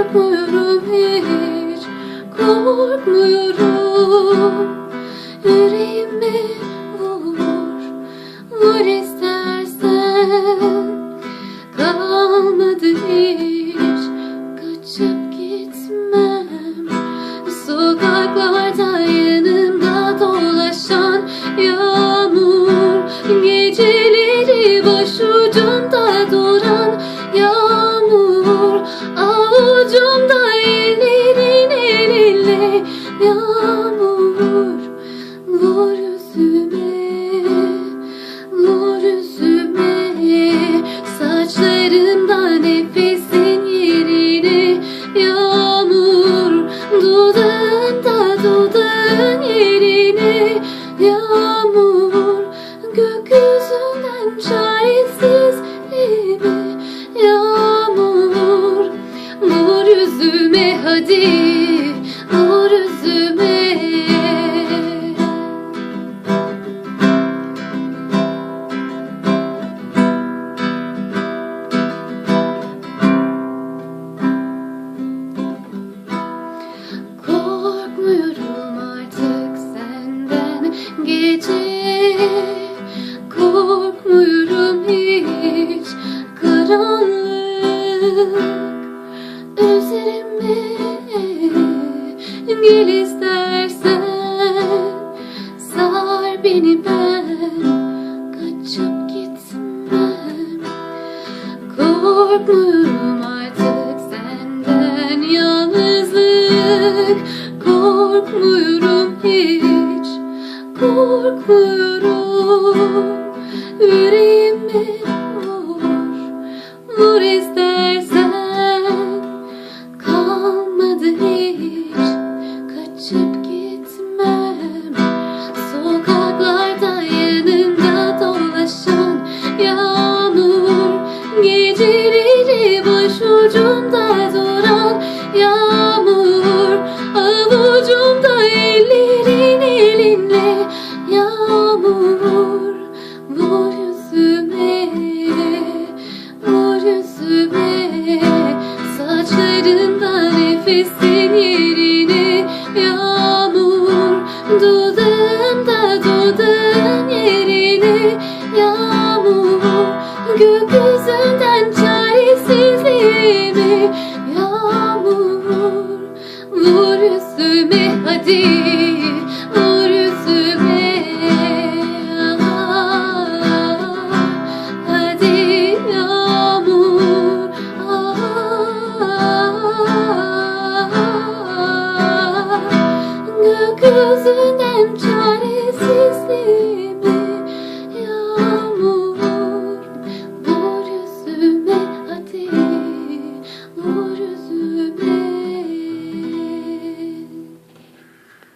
Korkmuyorum hiç korkmuyorum. Yüreğime vur, vur istersen Kalmadı hiç yağmur Gökyüzünden çaresizliğime yağmur Vur yüzüme hadi Üzerime gel istersen Sar beni ben. Kaçıp gitmem Korkmuyorum artık senden yalnızlık. Korkmuyorum hiç. Korkmuyorum kaçıp Gökyüzünden çaresizliğime yağmur Vur yüzüme hadi vur yüzüme Hadi yağmur Gökyüzünden çaresizliğime